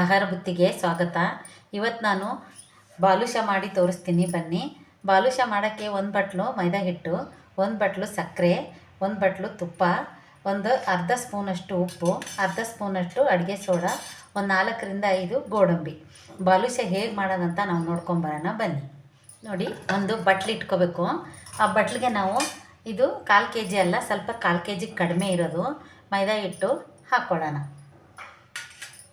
ಆಹಾರ ಬುತ್ತಿಗೆ ಸ್ವಾಗತ. ಇವತ್ತು ನಾನು ಬಾಲುಷ ಮಾಡಿ ತೋರಿಸ್ತೀನಿ ಬನ್ನಿ. ಬಾಲುಷ ಮಾಡೋಕ್ಕೆ ಒಂದು ಬಟ್ಲು ಮೈದಾ ಹಿಟ್ಟು, ಒಂದು ಬಟ್ಲು ಸಕ್ಕರೆ ಒಂದು ಬಟ್ಲು ತುಪ್ಪ, ಒಂದು ಅರ್ಧ ಸ್ಪೂನಷ್ಟು ಉಪ್ಪು, ಅರ್ಧ ಸ್ಪೂನಷ್ಟು ಅಡುಗೆ ಸೋಡಾ, ಒಂದು ನಾಲ್ಕರಿಂದ ಐದು ಗೋಡಂಬಿ. ಬಾಲುಷ ಹೇಗೆ ಮಾಡೋದಂತ ನಾವು ನೋಡ್ಕೊಂಬರೋಣ ಬನ್ನಿ. ನೋಡಿ, ಒಂದು ಬಟ್ಲು ಇಟ್ಕೋಬೇಕು. ಆ ಬಟ್ಲಿಗೆ ನಾವು ಇದು ಕಾಲು ಕೆ ಜಿ ಅಲ್ಲ, ಸ್ವಲ್ಪ ಕಾಲು ಕೆ ಜಿ ಕಡಿಮೆ ಇರೋದು. ಮೈದಾ ಹಿಟ್ಟು ಹಾಕ್ಕೊಳ್ಳೋಣ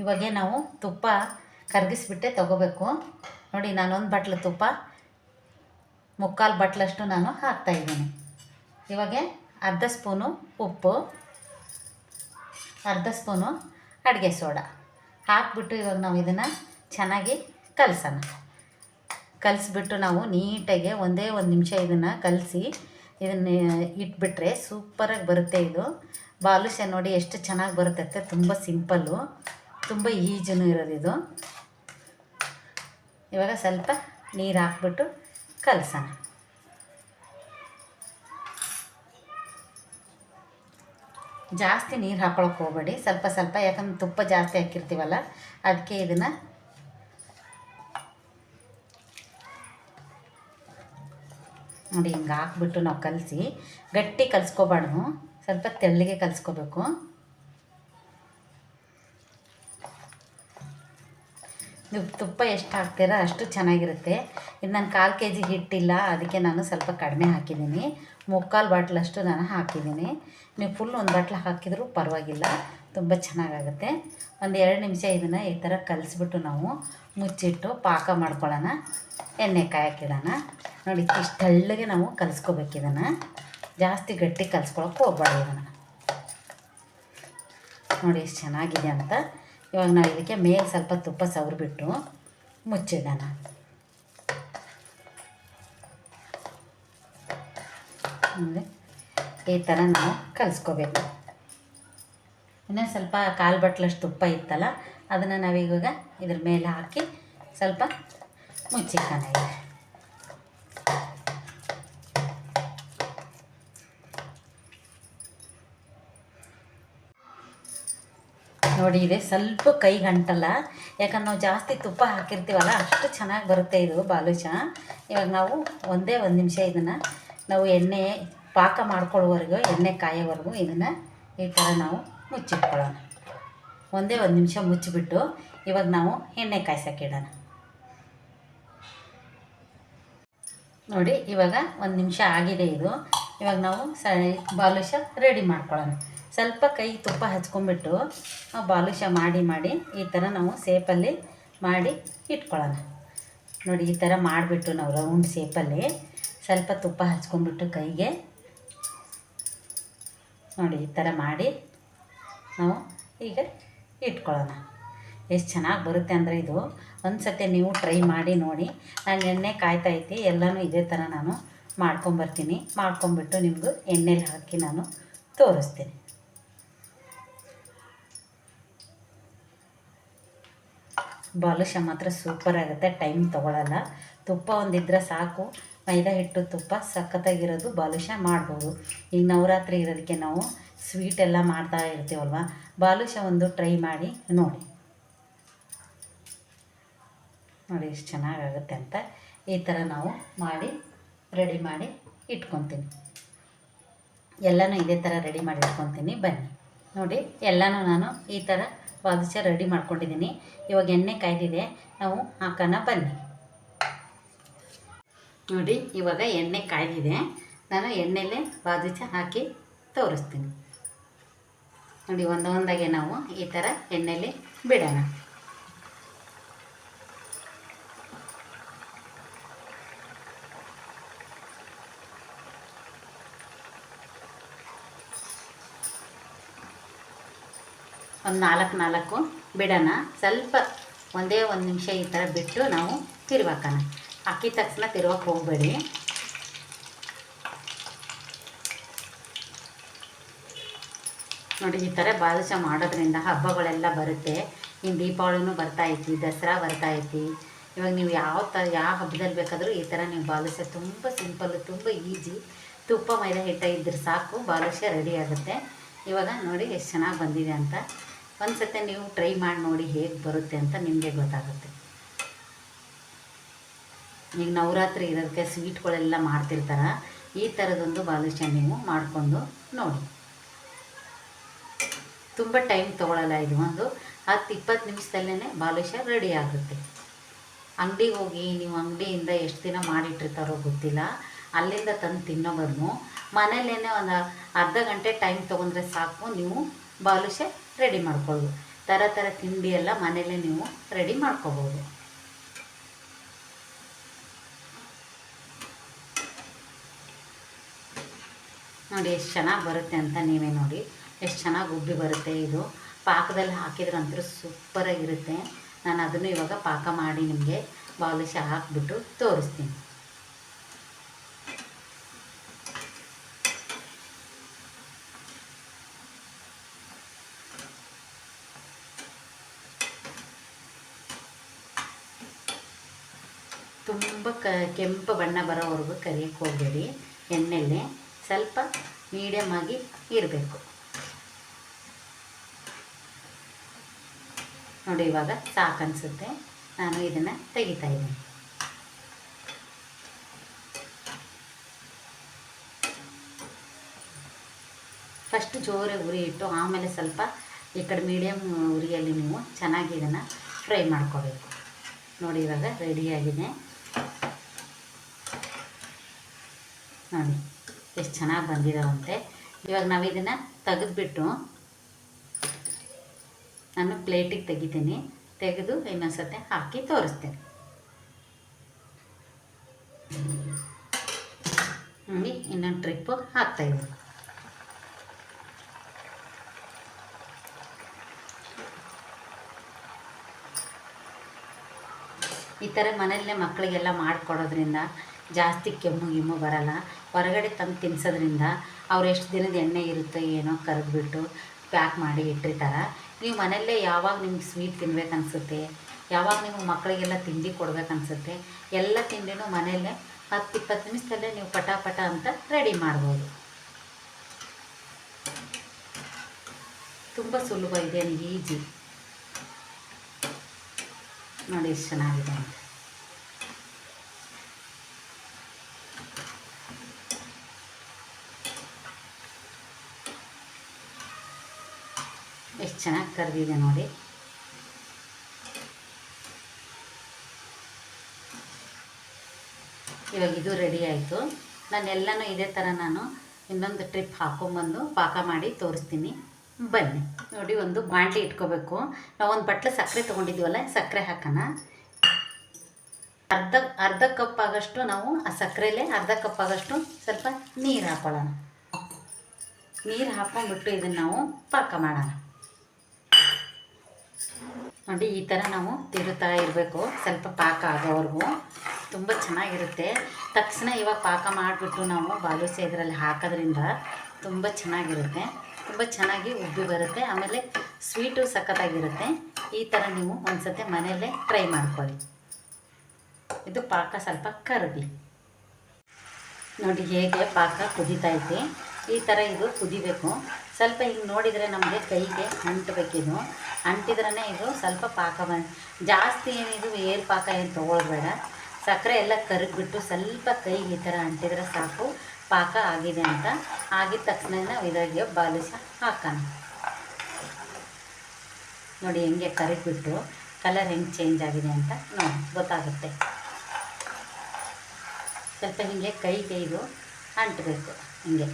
ಇವಾಗೆ ನಾವು ತುಪ್ಪ ಕರಗಿಸ್ಬಿಟ್ಟೆ ತಗೋಬೇಕು. ನೋಡಿ, ನಾನೊಂದು ಬಟ್ಲು ತುಪ್ಪ, ಮುಕ್ಕಾಲು ಬಟ್ಲಷ್ಟು ನಾನು ಹಾಕ್ತಾಯಿದ್ದೀನಿ ಇವಾಗೆ ಅರ್ಧ ಸ್ಪೂನು ಉಪ್ಪು, ಅರ್ಧ ಸ್ಪೂನು ಅಡುಗೆ ಸೋಡಾ. ಹಾಕ್ಬಿಟ್ಟು ಇವಾಗ ನಾವು ಇದನ್ನು ಚೆನ್ನಾಗಿ ಕಲಸೋಣ. ಕಲಿಸ್ಬಿಟ್ಟು ನಾವು ನೀಟಾಗಿ ಒಂದೇ ಒಂದು ನಿಮಿಷ ಇದನ್ನು ಕಲಸಿ ಇದನ್ನು ಇಟ್ಬಿಟ್ರೆ ಸೂಪರಾಗಿ ಬರುತ್ತೆ ಇದು. ಬಾಲುಷ ನೋಡಿ ಎಷ್ಟು ಚೆನ್ನಾಗಿ ಬರುತ್ತೆ ತುಂಬ ಸಿಂಪಲ್ಲು. ತುಂಬ ಈಜಿನೂ ಇರೋದು ಇದು. ಇವಾಗ ಸ್ವಲ್ಪ ನೀರು ಹಾಕ್ಬಿಟ್ಟು ಕಲಸೋಣ. ಜಾಸ್ತಿ ನೀರು ಹಾಕೊಳಕ್ಕೆ ಹೋಗಬೇಡಿ. ಸ್ವಲ್ಪ ಸ್ವಲ್ಪ, ಯಾಕಂದ್ರೆ ತುಪ್ಪ ಜಾಸ್ತಿ ಹಾಕಿರ್ತೀವಲ್ಲ, ಅದಕ್ಕೆ ಇದನ್ನು ನೋಡಿ ಹಿಂಗೆ ಹಾಕ್ಬಿಟ್ಟು ನಾವು ಕಲಸಿ, ಗಟ್ಟಿ ಕಲಿಸ್ಕೋಬಾರ್ದು. ಸ್ವಲ್ಪ ತೆಳ್ಳಗೆ ಕಲಿಸ್ಕೋಬೇಕು. ತುಪ್ಪ ಎಷ್ಟು ಹಾಕ್ತೀರಾ ಅಷ್ಟು ಚೆನ್ನಾಗಿರುತ್ತೆ. ಇದು ನಾನು ಕಾಲು ಕೆ ಜಿ ಹಿಟ್ಟಿಲ್ಲ, ಅದಕ್ಕೆ ನಾನು ಸ್ವಲ್ಪ ಕಡಿಮೆ ಹಾಕಿದ್ದೀನಿ. ಮುಕ್ಕಾಲು ಬಾಟ್ಲಷ್ಟು ನಾನು ಹಾಕಿದ್ದೀನಿ. ನೀವು ಫುಲ್ ಒಂದು ಬಾಟ್ಲು ಹಾಕಿದರೂ ಪರವಾಗಿಲ್ಲ, ತುಂಬ ಚೆನ್ನಾಗಾಗುತ್ತೆ. ಒಂದು ಎರಡು ನಿಮಿಷ ಇದನ್ನು ಈ ಥರ ಕಲಿಸ್ಬಿಟ್ಟು ನಾವು ಮುಚ್ಚಿಟ್ಟು ಪಾಕ ಮಾಡ್ಕೊಳ್ಳೋಣ. ಎಣ್ಣೆ ಕಾಯಕ್ಕಿಡೋಣ. ನೋಡಿ, ಇಷ್ಟು ತಳ್ಳಿಗೆ ನಾವು ಕಲಿಸ್ಕೋಬೇಕು ಇದನ್ನು. ಜಾಸ್ತಿ ಗಟ್ಟಿ ಕಲಿಸ್ಕೊಳಕ್ಕೆ ಹೋಗ್ಬಾರ್ದು ಇದನ್ನು. ನೋಡಿ ಎಷ್ಟು ಚೆನ್ನಾಗಿದೆ ಅಂತ. ಇವಾಗ ನಾವು ಇದಕ್ಕೆ ಮೇಲೆ ಸ್ವಲ್ಪ ತುಪ್ಪ ಸವ್ರಿಬಿಟ್ಟು ಮುಚ್ಚಿಡೋಣ. ಅಂದರೆ ಈ ಥರ ನಾವು ಕಲಿಸ್ಕೋಬೇಕು. ಇನ್ನೂ ಸ್ವಲ್ಪ ಕಾಲು ಬಟ್ಲಷ್ಟು ತುಪ್ಪ ಇತ್ತಲ್ಲ, ಅದನ್ನು ನಾವೀಗ ಇದ್ರ ಮೇಲೆ ಹಾಕಿ ಸ್ವಲ್ಪ ಮುಚ್ಚಿಕ್ಕೋಣ ನೋಡಿ, ಇದೆ ಸ್ವಲ್ಪ ಕೈ ಅಂಟಲ್ಲ ಯಾಕಂದ್ರೆ ನಾವು ಜಾಸ್ತಿ ತುಪ್ಪ ಹಾಕಿರ್ತೀವಲ್ಲ, ಅಷ್ಟು ಚೆನ್ನಾಗಿ ಬರುತ್ತೆ ಇದು ಬಾಲುಷ ಇವಾಗ ನಾವು ಒಂದೇ ಒಂದು ನಿಮಿಷ ಇದನ್ನು ನಾವು ಎಣ್ಣೆ ಪಾಕ ಮಾಡ್ಕೊಳ್ಳೋವರೆಗೂ ಎಣ್ಣೆ ಕಾಯೋವರೆಗೂ ಇದನ್ನು ಈ ಥರ ನಾವು ಮುಚ್ಚಿಟ್ಕೊಳ್ಳೋಣ. ಒಂದೇ ಒಂದು ನಿಮಿಷ ಮುಚ್ಚಿಬಿಟ್ಟು ಇವಾಗ ನಾವು ಎಣ್ಣೆ ಕಾಯ್ಸೋಕ್ಕಿಡೋಣ ನೋಡಿ, ಇವಾಗ ಒಂದು ನಿಮಿಷ ಆಗಿದೆ ಇದು. ಇವಾಗ ನಾವು ಸ ಬಾಲುಷ ರೆಡಿ ಮಾಡ್ಕೊಳ್ಳೋಣ. ಸ್ವಲ್ಪ ಕೈ ತುಪ್ಪ ಹಚ್ಕೊಂಡ್ಬಿಟ್ಟು ಬಾಲುಷ ಮಾಡಿ ಮಾಡಿ ಈ ಥರ ನಾವು ಸೇಪಲ್ಲಿ ಮಾಡಿ ಇಟ್ಕೊಳ್ಳೋಣ. ನೋಡಿ, ಈ ಥರ ಮಾಡಿಬಿಟ್ಟು ನಾವು ರೌಂಡ್ ಸೇಪಲ್ಲಿ ಸ್ವಲ್ಪ ತುಪ್ಪ ಹಚ್ಕೊಂಡ್ಬಿಟ್ಟು ಕೈಗೆ ನೋಡಿ, ಈ ಥರ ಮಾಡಿ ನಾವು ಈಗ ಇಟ್ಕೊಳ್ಳೋಣ. ಎಷ್ಟು ಚೆನ್ನಾಗಿ ಬರುತ್ತೆ ಅಂದರೆ ಇದು ಒಂದು ಸತಿ ನೀವು ಟ್ರೈ ಮಾಡಿ ನೋಡಿ. ನಾನು ಎಣ್ಣೆ ಕಾಯ್ತಾ ಐತಿ ಎಲ್ಲನೂ ಇದೇ ಥರ ನಾನು ಮಾಡ್ಕೊಂಬರ್ತೀನಿ ಮಾಡ್ಕೊಂಬಿಟ್ಟು ನಿಮಗೂ ಎಣ್ಣೆಲಿ ಹಾಕಿ ನಾನು ತೋರಿಸ್ತೀನಿ. ಬಾಲುಷ ಮಾತ್ರ ಸೂಪರ್ ಆಗುತ್ತೆ. ಟೈಮ್ ತೊಗೊಳಲ್ಲ. ತುಪ್ಪ ಒಂದಿದ್ರೆ ಸಾಕು. ಮೈದಾ ಹಿಟ್ಟು ತುಪ್ಪ ಸಖತ್ತಾಗಿರೋದು ಬಾಲುಷ ಮಾಡ್ಬೋದು. ಈಗ ನವರಾತ್ರಿ ಇರೋದಕ್ಕೆ ನಾವು ಸ್ವೀಟ್ ಎಲ್ಲ ಮಾಡ್ತಾ ಇರ್ತೀವಲ್ವ? ಬಾಲುಷ ಒಂದು ಟ್ರೈ ಮಾಡಿ ನೋಡಿ. ನೋಡಿ ಎಷ್ಟು ಚೆನ್ನಾಗಾಗುತ್ತೆ ಅಂತ ಈ ಥರ ನಾವು ಮಾಡಿ ರೆಡಿ ಮಾಡಿ ಇಟ್ಕೊತೀನಿ. ಎಲ್ಲನೂ ಇದೇ ಥರ ರೆಡಿ ಮಾಡಿ ಇಟ್ಕೊತೀನಿ. ಬನ್ನಿ. ನೋಡಿ, ಎಲ್ಲನೂ ನಾನು ಈ ಥರ ಬಾದುಷ ರೆಡಿ ಮಾಡ್ಕೊಂಡಿದ್ದೀನಿ. ಇವಾಗ ಎಣ್ಣೆ ಕಾಯ್ದಿದೆ. ನಾವು ಹಾಕೋಣ ಬನ್ನಿ. ನೋಡಿ, ಇವಾಗ ಎಣ್ಣೆ ಕಾಯ್ದಿದೆ. ನಾನು ಎಣ್ಣೆಲೆ ಬಾದುಷ ಹಾಕಿ ತೋರಿಸ್ತೀನಿ. ನೋಡಿ, ಒಂದೊಂದಾಗೆ ನಾವು ಈ ಥರ ಎಣ್ಣೆಲಿ ಬಿಡೋಣ. ಒಂದು ನಾಲ್ಕು ನಾಲ್ಕು ಬಿಡೋಣ. ಸ್ವಲ್ಪ ಒಂದೇ ಒಂದು ನಿಮಿಷ ಈ ಥರ ಬಿಟ್ಟು ನಾವು ತಿರ್ವಾಕೋಣ. ಹಾಕಿದ ತಕ್ಷಣ ತಿರುವಕ್ಕೆ ಹೋಗಬೇಡಿ. ನೋಡಿ, ಈ ಥರ ಬಾದುಷ ಮಾಡೋದ್ರಿಂದ ಹಬ್ಬಗಳೆಲ್ಲ ಬರುತ್ತೆ. ಇನ್ನು ದೀಪಾವಳಿನೂ ಬರ್ತಾ ಐತಿ, ದಸರಾ ಬರ್ತಾ ಐತಿ. ಇವಾಗ ನೀವು ಯಾವ ಥರ ಯಾವ ಹಬ್ಬದಲ್ಲಿ ಬೇಕಾದರೂ ಈ ಥರ ನೀವು ಬಾದುಷ ತುಂಬ ಸಿಂಪಲ್ಲು, ತುಂಬ ಈಜಿ, ತುಪ್ಪ ಮೈದಾ ಹಿಟ್ಟ ಇದ್ದರೆ ಸಾಕು ಬಾದುಷ ರೆಡಿ ಆಗುತ್ತೆ. ಇವಾಗ ನೋಡಿ, ಎಷ್ಟು ಚೆನ್ನಾಗಿ ಬಂದಿದೆ ಅಂತ. ಒಂದು ನೀವು ಟ್ರೈ ಮಾಡಿ ನೋಡಿ ಹೇಗೆ ಬರುತ್ತೆ ಅಂತ ನಿಮಗೆ ಗೊತ್ತಾಗುತ್ತೆ. ಈಗ ನವರಾತ್ರಿ ಇರೋದಕ್ಕೆ ಸ್ವೀಟ್ಗಳೆಲ್ಲ ಮಾಡ್ತಿರ್ತಾರ, ಈ ಥರದೊಂದು ಬಾದುಷಾ ನೀವು ಮಾಡಿಕೊಂಡು ನೋಡಿ. ತುಂಬ ಟೈಮ್ ತೊಗೊಳಲ್ಲ ಇದು ಒಂದು ಹತ್ತು ಇಪ್ಪತ್ತು ನಿಮಿಷದಲ್ಲೇ ಬಾದುಷಾ ರೆಡಿ ಆಗುತ್ತೆ. ಅಂಗಡಿಗೆ ಹೋಗಿ ನೀವು ಅಂಗಡಿಯಿಂದ ಎಷ್ಟು ದಿನ ಮಾಡಿಟ್ಟಿರ್ತಾರೋ ಗೊತ್ತಿಲ್ಲ. ಅಲ್ಲಿಂದ ತಂದು ತಿನ್ನೋ ಬದಲು ಮನೇಲೇ ಒಂದು ಅರ್ಧ ಗಂಟೆ ಟೈಮ್ ತೊಗೊಂಡ್ರೆ ಸಾಕು, ನೀವು ಬಾದುಷಾ ರೆಡಿ ಮಾಡ್ಕೊಳ್ಬೋದು. ಥರ ಥರ ತಿಂಡಿ ಎಲ್ಲ ನೀವು ರೆಡಿ ಮಾಡ್ಕೋಬೋದು ನೋಡಿ ಎಷ್ಟು ಚೆನ್ನಾಗಿ ಬರುತ್ತೆ ಅಂತ ನೀವೇ ನೋಡಿ. ಎಷ್ಟು ಚೆನ್ನಾಗಿ ಉಬ್ಬಿ ಬರುತ್ತೆ ಇದು. ಪಾಕದಲ್ಲಿ ಹಾಕಿದ್ರಂತೂ ಸೂಪರಾಗಿರುತ್ತೆ. ನಾನು ಅದನ್ನು ಇವಾಗ ಪಾಕ ಮಾಡಿ ನಿಮಗೆ ಬಾಲಿಶ ಹಾಕಿಬಿಟ್ಟು ತೋರಿಸ್ತೀನಿ. ತುಂಬ ಕ ಕೆಂಪು ಬಣ್ಣ ಬರೋವರೆಗೂ ಕರಿಯಕ್ಕೆ ಹೋಗಬೇಡಿ. ಎಣ್ಣೆಲ್ಲಿ ಸ್ವಲ್ಪ ಮೀಡಿಯಮ್ ಆಗಿ ಇರಬೇಕು. ನೋಡಿ ಇವಾಗ ಸಾಕು ಅನಿಸುತ್ತೆ ನಾನು ಇದನ್ನು ತೆಗಿತಾ ಇದ್ದೀನಿ. ಫಸ್ಟ್ ಜೋರಾಗಿ ಉರಿ ಇಟ್ಟು ಆಮೇಲೆ ಸ್ವಲ್ಪ ಈ ಕಡೆ ಮೀಡಿಯಮ್ ಉರಿಯಲ್ಲಿ ನೀವು ಚೆನ್ನಾಗಿ ಇದನ್ನು ಫ್ರೈ ಮಾಡ್ಕೋಬೇಕು. ನೋಡಿ ಇವಾಗ ರೆಡಿಯಾಗಿದೆ ನೋಡಿ, ಎಷ್ಟು ಚೆನ್ನಾಗಿ ಬಂದಿದಾವಂತೆ. ಇವಾಗ ನಾವು ಇದನ್ನು ತೆಗೆದುಬಿಟ್ಟು ನಾನು ಪ್ಲೇಟಿಗೆ ತೆಗಿತೀನಿ. ತೆಗೆದು ಇನ್ನೊಂದ್ಸತೆ ಹಾಕಿ ತೋರಿಸ್ತೇನೆ. ನೋಡಿ, ಇನ್ನೊಂದು ಟ್ರಿಪ್ಪು ಹಾಕ್ತಾಯಿದ್ದೀನಿ ಈ ಥರ ಮನೆಯಲ್ಲೇ ಮಕ್ಕಳಿಗೆಲ್ಲ ಮಾಡಿಕೊಡೋದ್ರಿಂದ ಜಾಸ್ತಿ ಕೆಮ್ಮು ಗಿಮ್ಮು ಬರಲ್ಲ. ಹೊರಗಡೆ ತಂದು ತಿನ್ಸೋದ್ರಿಂದ ಅವ್ರು ಎಷ್ಟು ದಿನದ ಎಣ್ಣೆ ಇರುತ್ತೋ ಏನೋ ಕರೆದ್ಬಿಟ್ಟು ಪ್ಯಾಕ್ ಮಾಡಿ ಇಟ್ಟಿರ್ತಾರೆ. ನೀವು ಮನೆಯಲ್ಲೇ ಯಾವಾಗ ನಿಮ್ಗೆ ಸ್ವೀಟ್ ತಿನ್ಬೇಕು ಅನಿಸುತ್ತೆ ಯಾವಾಗ ನಿಮ್ಮ ಮಕ್ಕಳಿಗೆಲ್ಲ ತಿಂಡಿ ಕೊಡ್ಬೇಕು ಅನಿಸುತ್ತೆ ಎಲ್ಲ ತಿಂಡಿನೂ ಮನೆಯಲ್ಲೇ ಹತ್ತು ಇಪ್ಪತ್ತು ನಿಮಿಷದಲ್ಲೇ ನೀವು ಪಟ ಪಟ ಅಂತ ರೆಡಿ ಮಾಡ್ಬೋದು. ತುಂಬ ಸುಲಭ ಇದೆ ಈಜಿ. ನೋಡಿ ಎಷ್ಟು ಚೆನ್ನಾಗಿದೆ ಚೆನ್ನಾಗಿ ಕರೆದಿದೆ ನೋಡಿ. ಇವಾಗ ಇದು ರೆಡಿ ಆಯಿತು. ನಾನೆಲ್ಲನೂ ಇದೇ ಥರ ನಾನು ಇನ್ನೊಂದು ಟ್ರಿಪ್ ಹಾಕೊಂಬಂದು ಪಾಕ ಮಾಡಿ ತೋರಿಸ್ತೀನಿ. ಬನ್ನಿ. ನೋಡಿ, ಒಂದು ಬಾಂಡ್ಲಿ ಇಟ್ಕೋಬೇಕು. ನಾವು ಒಂದು ಬಟ್ಲು ಸಕ್ಕರೆ ತೊಗೊಂಡಿದ್ದೀವಲ್ಲ ಸಕ್ಕರೆ ಹಾಕೋಣ. ಅರ್ಧ ಅರ್ಧ ಕಪ್ ಆಗಷ್ಟು ನಾವು ಆ ಸಕ್ಕರೆಲೇ ಅರ್ಧ ಕಪ್ ಆಗಷ್ಟು ಸ್ವಲ್ಪ ನೀರು ಹಾಕೊಳ್ಳೋಣ. ನೀರು ಹಾಕೊಂಡ್ಬಿಟ್ಟು ಇದನ್ನು ನಾವು ಪಾಕ ಮಾಡೋಣ. ನೋಡಿ, ಈ ಥರ ನಾವು ತಿರುತ್ತಾ ಇರಬೇಕು. ಸ್ವಲ್ಪ ಪಾಕ ಆಗೋವರೆಗೂ. ತುಂಬ ಚೆನ್ನಾಗಿರುತ್ತೆ. ತಕ್ಷಣ ಇವಾಗ ಪಾಕ ಮಾಡಿಬಿಟ್ಟು ನಾವು ಬಾಲುಸೆ ಇದರಲ್ಲಿ ಹಾಕೋದ್ರಿಂದ ತುಂಬ ಚೆನ್ನಾಗಿರುತ್ತೆ. ತುಂಬ ಚೆನ್ನಾಗಿ ಉಬ್ಬಿ ಬರುತ್ತೆ. ಆಮೇಲೆ ಸ್ವೀಟು ಸಖತ್ತಾಗಿರುತ್ತೆ. ಈ ಥರ ನೀವು ಒಂದ್ಸತಿ ಮನೆಯಲ್ಲೇ ಟ್ರೈ ಮಾಡ್ಕೊಳ್ಳಿ. ಇದು ಪಾಕ ಸ್ವಲ್ಪ ಕರಗಿ ನೋಡಿ, ಹೇಗೆ ಪಾಕ ಕುದೀತೈತೆ ಈ ಥರ ಇದು ಕುದಿಬೇಕು. ಸ್ವಲ್ಪ ಹಿಂಗೆ ನೋಡಿದರೆ ನಮಗೆ ಕೈಗೆ ಅಂಟಬೇಕಿದು. ಅಂಟಿದ್ರೇ ಇದು ಸ್ವಲ್ಪ ಪಾಕ ಜಾಸ್ತಿ ಏನಿದು ಏರ್ ಪಾಕ ಏನು ತೊಗೊಳ್ಬೇಡ ಸಕ್ಕರೆ ಎಲ್ಲ ಕರಗಿಬಿಟ್ಟು ಸ್ವಲ್ಪ ಕೈಗೆ ಈ ಥರ ಅಂಟಿದ್ರೆ ಸಾಕು, ಪಾಕ ಆಗಿದೆ ಅಂತ. ಆಗಿದ ತಕ್ಷಣ ನಾವು ಇದ್ರಾಗೆ ಬಾಲಿಸ ಹಾಕೋಣ. ನೋಡಿ ಹೆಂಗೆ ಕರಗಿಬಿಟ್ಟು ಕಲರ್ ಹೆಂಗೆ ಚೇಂಜ್ ಆಗಿದೆ ಅಂತ ನೋಡಿ, ಗೊತ್ತಾಗುತ್ತೆ. ಸ್ವಲ್ಪ ಹೀಗೆ ಕೈಗೆ ಇದು ಅಂಟಬೇಕು, ಹಿಂಗೆ.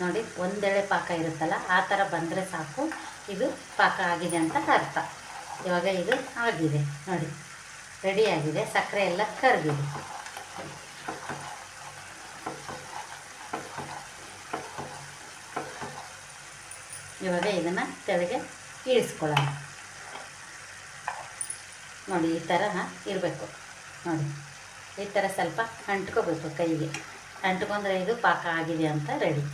ನೋಡಿ, ಒಂದೆಳೆ ಪಾಕ ಇರುತ್ತಲ್ಲ, ಆ ಥರ ಬಂದರೆ ಸಾಕು. ಇದು ಪಾಕ ಆಗಿದೆ ಅಂತ ಅರ್ಥ. ಇವಾಗ ಇದು ಆಗಿದೆ. ನೋಡಿ ರೆಡಿಯಾಗಿದೆ ಸಕ್ಕರೆ ಎಲ್ಲ ಕರಗಿದೆ ಇವಾಗ ಇದನ್ನು ತೆಳಗೆ ಇಳಿಸ್ಕೊಳ್ಳೋಣ. ನೋಡಿ, ಈ ಥರ ಇರಬೇಕು. ನೋಡಿ, ಈ ಥರ ಸ್ವಲ್ಪ ಅಂಟ್ಕೋಬೇಕು ಕೈಗೆ. ಅಂಟ್ಕೊಂಡ್ರೆ ಇದು ಪಾಕ ಆಗಿದೆ ಅಂತ ರೆಡಿ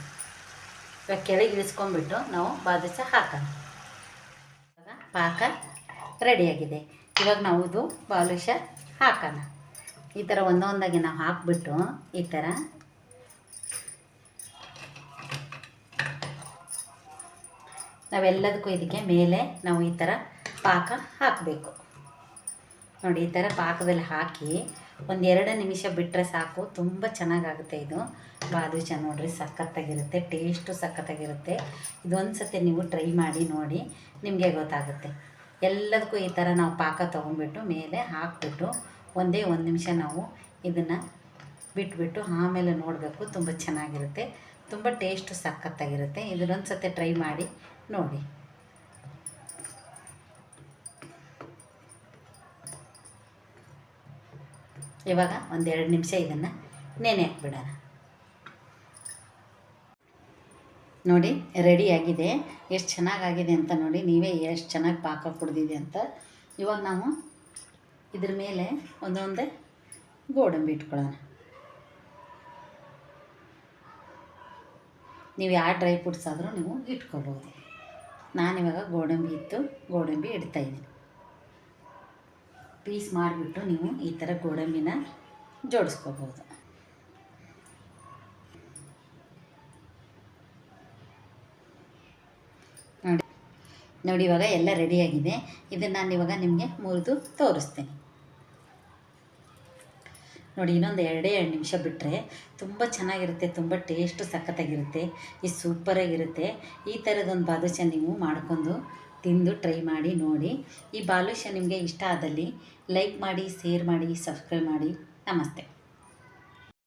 ಇವಾಗ ಕೆಳಗೆ ಇಳಿಸ್ಕೊಂಡ್ಬಿಟ್ಟು ನಾವು ಬಾದುಷ ಹಾಕೋಣ. ಇವಾಗ ಪಾಕ ರೆಡಿಯಾಗಿದೆ ಇವಾಗ ನಾವು ಇದು ಬಾಲುಷ ಹಾಕೋಣ. ಈ ಥರ ಒಂದೊಂದಾಗಿ ನಾವು ಹಾಕ್ಬಿಟ್ಟು ಈ ಥರ ನಾವೆಲ್ಲದಕ್ಕೂ ಇದಕ್ಕೆ ಮೇಲೆ ನಾವು ಈ ಥರ ಪಾಕ ಹಾಕಬೇಕು. ನೋಡಿ, ಈ ಥರ ಪಾಕದಲ್ಲಿ ಹಾಕಿ ಒಂದು ಎರಡು ನಿಮಿಷ ಬಿಟ್ಟರೆ ಸಾಕು. ತುಂಬ ಚೆನ್ನಾಗಾಗುತ್ತೆ ಇದು. ಬಾದುಷ ನೋಡ್ರಿ, ಸಖತ್ತಾಗಿರುತ್ತೆ. ಟೇಸ್ಟು ಸಖತ್ತಾಗಿರುತ್ತೆ. ಇದೊಂದು ಸತಿ ನೀವು ಟ್ರೈ ಮಾಡಿ ನೋಡಿ, ನಿಮಗೆ ಗೊತ್ತಾಗುತ್ತೆ. ಎಲ್ಲದಕ್ಕೂ ಈ ಥರ ನಾವು ಪಾಕ ತೊಗೊಂಡ್ಬಿಟ್ಟು ಮೇಲೆ ಹಾಕ್ಬಿಟ್ಟು ಒಂದೇ ಒಂದು ನಿಮಿಷ ನಾವು ಇದನ್ನು ಬಿಟ್ಬಿಟ್ಟು ಆಮೇಲೆ ನೋಡಬೇಕು. ತುಂಬ ಚೆನ್ನಾಗಿರುತ್ತೆ. ತುಂಬ ಟೇಸ್ಟು ಸಖತ್ತಾಗಿರುತ್ತೆ. ಇದನ್ನೊಂದು ಸತಿ ಟ್ರೈ ಮಾಡಿ ನೋಡಿ. ಇವಾಗ ಒಂದೆರಡು ನಿಮಿಷ ಇದನ್ನು ನೆನೆ ಹಾಕ್ಬಿಡೋಣ ನೋಡಿ ರೆಡಿಯಾಗಿದೆ ಎಷ್ಟು ಚೆನ್ನಾಗಾಗಿದೆ ಅಂತ ನೋಡಿ, ನೀವೇ ಎಷ್ಟು ಚೆನ್ನಾಗಿ ಪಾಕ ಕುಡ್ದಿದೆ ಅಂತ. ಇವಾಗ ನಾವು ಇದ್ರ ಮೇಲೆ ಒಂದೊಂದೇ ಗೋಡಂಬಿ ಇಟ್ಕೊಳ್ಳೋಣ. ನೀವು ಯಾವ ಡ್ರೈ ಫ್ರೂಟ್ಸ್ ಆದರೂ ನೀವು ಇಟ್ಕೊಳ್ಬೋದು ನಾನಿವಾಗ ಗೋಡಂಬಿ ಇತ್ತು, ಗೋಡಂಬಿ ಇಡ್ತಾಯಿದ್ದೀನಿ ಪೀಸ್ ಮಾಡಿಬಿಟ್ಟು ನೀವು ಈ ಥರ ಗೋಡಂಬಿನ ಜೋಡಿಸ್ಕೋಬೋದು. ನೋಡಿ ನೋಡಿ ಇವಾಗ ಎಲ್ಲ ರೆಡಿಯಾಗಿದೆ ಇದನ್ನು ನಾನು ಇವಾಗ ನಿಮಗೆ ಮುರಿದು ತೋರಿಸ್ತೀನಿ. ನೋಡಿ, ಇನ್ನೊಂದು ಎರಡೇ ಎರಡು ನಿಮಿಷ ಬಿಟ್ಟರೆ ತುಂಬ ಚೆನ್ನಾಗಿರುತ್ತೆ, ತುಂಬ ಟೇಸ್ಟು ಸಖತ್ತಾಗಿರುತ್ತೆ ಇದು ಸೂಪರಾಗಿರುತ್ತೆ ಈ ಥರದೊಂದು ಬಾದುಷ ನೀವು ಮಾಡ್ಕೊಂಡು ತಿಂದು ಟ್ರೈ ಮಾಡಿ ನೋಡಿ. ಈ ಬಾಲುಷ್ಯ ನಿಮಗೆ ಇಷ್ಟ ಆದಲ್ಲಿ ಲೈಕ್ ಮಾಡಿ ಶೇರ್ ಮಾಡಿ ಸಬ್ಸ್ಕ್ರೈಬ್ ಮಾಡಿ. ನಮಸ್ತೆ.